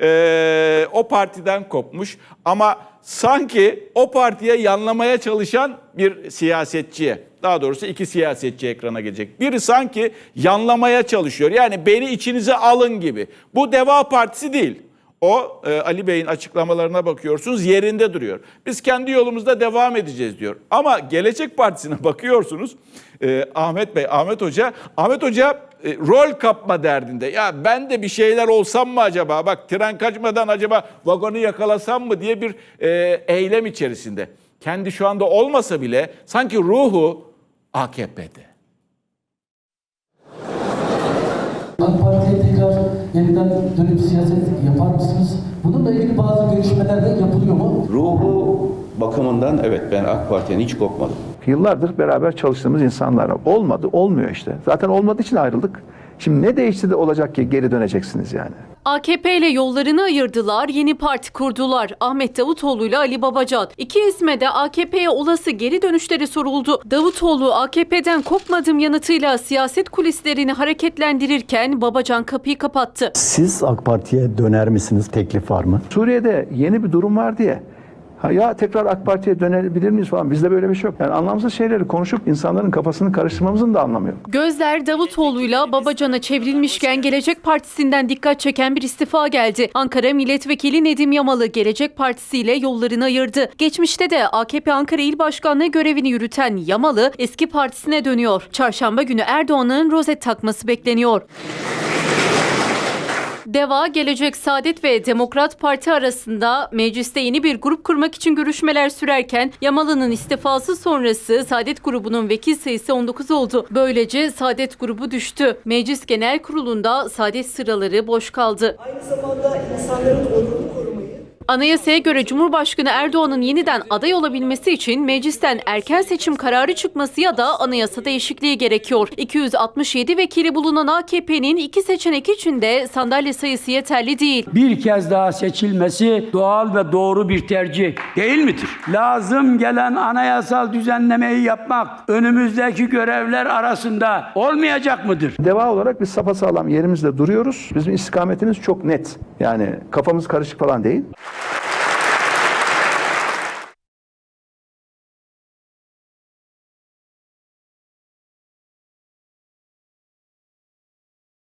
e, o partiden kopmuş ama sanki o partiye yanlamaya çalışan bir siyasetçiye, daha doğrusu iki siyasetçi ekrana gelecek. Biri sanki yanlamaya çalışıyor. Yani beni içinize alın gibi. Bu Deva Partisi değil. O e, Ali Bey'in açıklamalarına bakıyorsunuz yerinde duruyor. Biz kendi yolumuzda devam edeceğiz diyor. Ama Gelecek Partisi'ne bakıyorsunuz e, Ahmet Bey, Ahmet Hoca, Ahmet Hoca e, rol kapma derdinde. Ya ben de bir şeyler olsam mı acaba? Bak tren kaçmadan acaba vagonu yakalasam mı diye bir e, eylem içerisinde. Kendi şu anda olmasa bile sanki ruhu AKP'de. AK Parti'ye yeniden dönüp siyaset yapar mısınız? Bununla ilgili bazı görüşmeler de yapılıyor mu? Ruhu bakımından evet ben AK Parti'den hiç kopmadım. Yıllardır beraber çalıştığımız insanlar olmadı, olmuyor işte. Zaten olmadığı için ayrıldık. Şimdi ne değişti de olacak ki geri döneceksiniz yani. AKP ile yollarını ayırdılar, yeni parti kurdular. Ahmet Davutoğlu ile Ali Babacan. İki isme de AKP'ye olası geri dönüşleri soruldu. Davutoğlu AKP'den kopmadım yanıtıyla siyaset kulislerini hareketlendirirken Babacan kapıyı kapattı. Siz AK Parti'ye döner misiniz? Teklif var mı? Suriye'de yeni bir durum var diye. Ha ya tekrar AK Parti'ye dönebilir miyiz falan. Bizde böyle bir şey yok. Yani anlamsız şeyleri konuşup insanların kafasını karıştırmamızın da anlamı yok. Gözler Davutoğlu'yla Babacan'a çevrilmişken Gelecek Partisi'nden dikkat çeken bir istifa geldi. Ankara Milletvekili Nedim Yamalı Gelecek Partisi ile yollarını ayırdı. Geçmişte de AKP Ankara İl Başkanlığı görevini yürüten Yamalı eski partisine dönüyor. Çarşamba günü Erdoğan'ın rozet takması bekleniyor. Deva, Gelecek Saadet ve Demokrat Parti arasında mecliste yeni bir grup kurmak için görüşmeler sürerken Yamalı'nın istifası sonrası Saadet grubunun vekil sayısı 19 oldu. Böylece Saadet grubu düştü. Meclis Genel Kurulu'nda Saadet sıraları boş kaldı. aynı zamanda insanların onurunu Anayasaya göre Cumhurbaşkanı Erdoğan'ın yeniden aday olabilmesi için meclisten erken seçim kararı çıkması ya da anayasa değişikliği gerekiyor. 267 vekili bulunan AKP'nin iki seçenek içinde sandalye sayısı yeterli değil. bir kez daha seçilmesi doğal ve doğru bir tercih değil midir? Lazım gelen anayasal düzenlemeyi yapmak önümüzdeki görevler arasında olmayacak mıdır? Deva olarak biz sapasağlam yerimizde duruyoruz. Bizim istikametimiz çok net. Yani kafamız karışık falan değil.